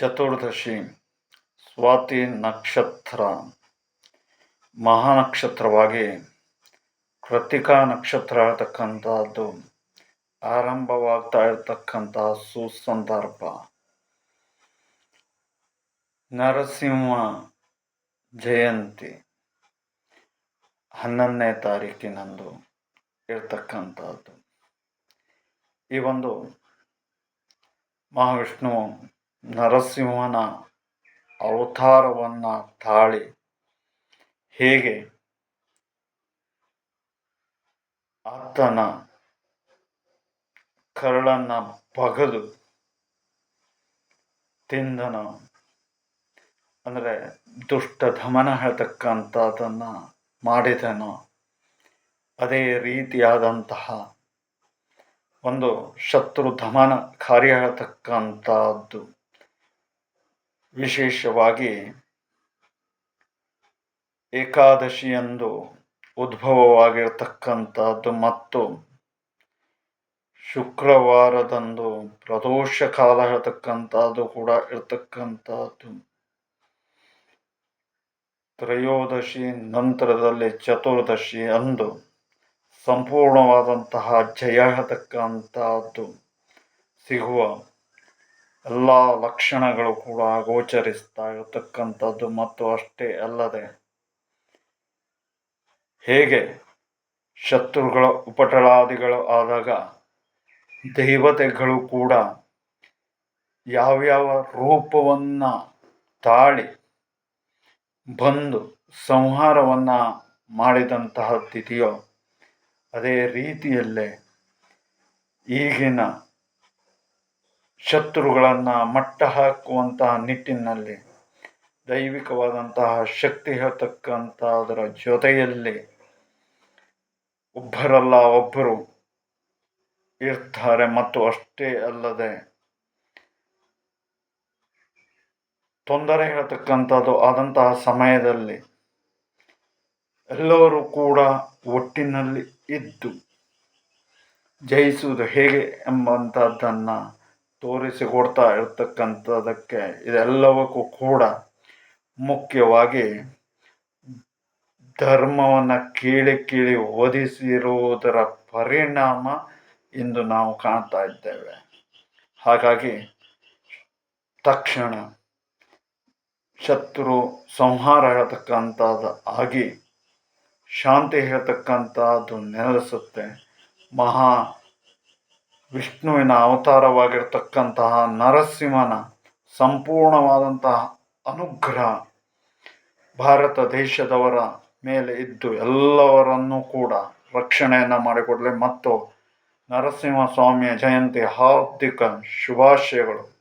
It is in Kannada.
ಚತುರ್ದಶಿ, ಸ್ವಾತಿ ನಕ್ಷತ್ರ. ಮಹಾನಕ್ಷತ್ರವಾಗಿ ಕೃತಿಕಾ ನಕ್ಷತ್ರ ಆಗತಕ್ಕಂಥದ್ದು, ಆರಂಭವಾಗ್ತಾ ಇರತಕ್ಕಂಥ ಸುಸಂದರ್ಭ. ನರಸಿಂಹ ಜಯಂತಿ ಹನ್ನೊಂದನೇ ತಾರೀಕಿನಂದು ಇರ್ತಕ್ಕಂಥದ್ದು. ಈ ಒಂದು ಮಹಾವಿಷ್ಣು ನರಸಿಂಹನ ಅವತಾರವನ್ನು ತಾಳಿ ಹೇಗೆ ಆತನ ಕರಳನ್ನು ಬಗದು ತಿಂದನು. ಅಂದರೆ ದುಷ್ಟ ದಮನ ಹೇಳ್ತಕ್ಕಂಥದ್ದನ್ನು ಮಾಡಿದನು. ಅದೇ ರೀತಿಯಾದಂತಹ ಒಂದು ಶತ್ರು ದಮನ ಕಾರ್ಯ ಹೇಳ್ತಕ್ಕಂಥದ್ದು. ವಿಶೇಷವಾಗಿ ಏಕಾದಶಿಯಂದು ಉದ್ಭವವಾಗಿರತಕ್ಕಂಥದ್ದು ಮತ್ತು ಶುಕ್ರವಾರದಂದು ಪ್ರದೋಷ ಕಾಲ ಇರತಕ್ಕಂಥದ್ದು ಕೂಡ ಇರತಕ್ಕಂಥದ್ದು. ತ್ರಯೋದಶಿ ನಂತರದಲ್ಲಿ ಚತುರ್ದಶಿ ಅಂದು ಸಂಪೂರ್ಣವಾದಂತಹ ಜಯ ಇರತಕ್ಕಂಥದ್ದು. ಸಿಗುವ ಎಲ್ಲ ಲಕ್ಷಣಗಳು ಕೂಡ ಗೋಚರಿಸ್ತಾ ಇರತಕ್ಕಂಥದ್ದು ಮತ್ತು ಅಷ್ಟೇ ಅಲ್ಲದೆ ಹೇಗೆ ಶತ್ರುಗಳ ಉಪಟಳಾದಿಗಳು ಆದಾಗ ದೇವತೆಗಳು ಕೂಡ ಯಾವ್ಯಾವ ರೂಪವನ್ನು ತಾಳಿ ಬಂದು ಸಂಹಾರವನ್ನು ಮಾಡಿದಂತಹ ತಿಥಿಯೋ ಅದೇ ರೀತಿಯಲ್ಲೇ ಈಗಿನ ಶತ್ರುಗಳನ್ನು ಮಟ್ಟ ಹಾಕುವಂತಹ ನಿಟ್ಟಿನಲ್ಲಿ, ದೈವಿಕವಾದಂತಹ ಶಕ್ತಿ ಹೇಳ್ತಕ್ಕಂಥದ್ರ ಜೊತೆಯಲ್ಲಿ ಒಬ್ಬರಲ್ಲ ಒಬ್ಬರು ಇರ್ತಾರೆ ಮತ್ತು ಅಷ್ಟೇ ಅಲ್ಲದೆ ತೊಂದರೆ ಹೇಳ್ತಕ್ಕಂಥದ್ದು ಆದಂತಹ ಸಮಯದಲ್ಲಿ ಎಲ್ಲರೂ ಕೂಡ ಒಟ್ಟಿನಲ್ಲಿ ಇದ್ದು ಜಯಿಸುವುದು ಹೇಗೆ ಎಂಬಂಥದ್ದನ್ನು ತೋರಿಸಿಕೊಡ್ತಾ ಇರ್ತಕ್ಕಂಥದಕ್ಕೆ ಇದೆಲ್ಲವಕ್ಕೂ ಕೂಡ ಮುಖ್ಯವಾಗಿ ಧರ್ಮವನ್ನು ಕೀಳಿ ಕೀಳಿ ಓದಿಸಿರುವುದರ ಪರಿಣಾಮ ಇಂದು ನಾವು ಕಾಣ್ತಾ ಇದ್ದೇವೆ. ಹಾಗಾಗಿ ತಕ್ಷಣ ಶತ್ರು ಸಂಹಾರ ಹೇಳ್ತಕ್ಕಂಥದ್ದು ಆಗಿ, ಶಾಂತಿ ಹೇಳ್ತಕ್ಕಂಥದ್ದು ನೆಲೆಸುತ್ತೆ. ಮಹಾ ವಿಷ್ಣುವಿನ ಅವತಾರವಾಗಿರ್ತಕ್ಕಂತಹ ನರಸಿಂಹನ ಸಂಪೂರ್ಣವಾದಂತಹ ಅನುಗ್ರಹ ಭಾರತ ದೇಶದವರ ಮೇಲೆ ಇದ್ದು ಎಲ್ಲವರನ್ನೂ ಕೂಡ ರಕ್ಷಣೆಯನ್ನು ಮಾಡಿಕೊಡಲಿ. ಮತ್ತು ನರಸಿಂಹ ಸ್ವಾಮಿಯ ಜಯಂತಿ, ಹಾರ್ದಿಕ ಶುಭಾಶಯಗಳು.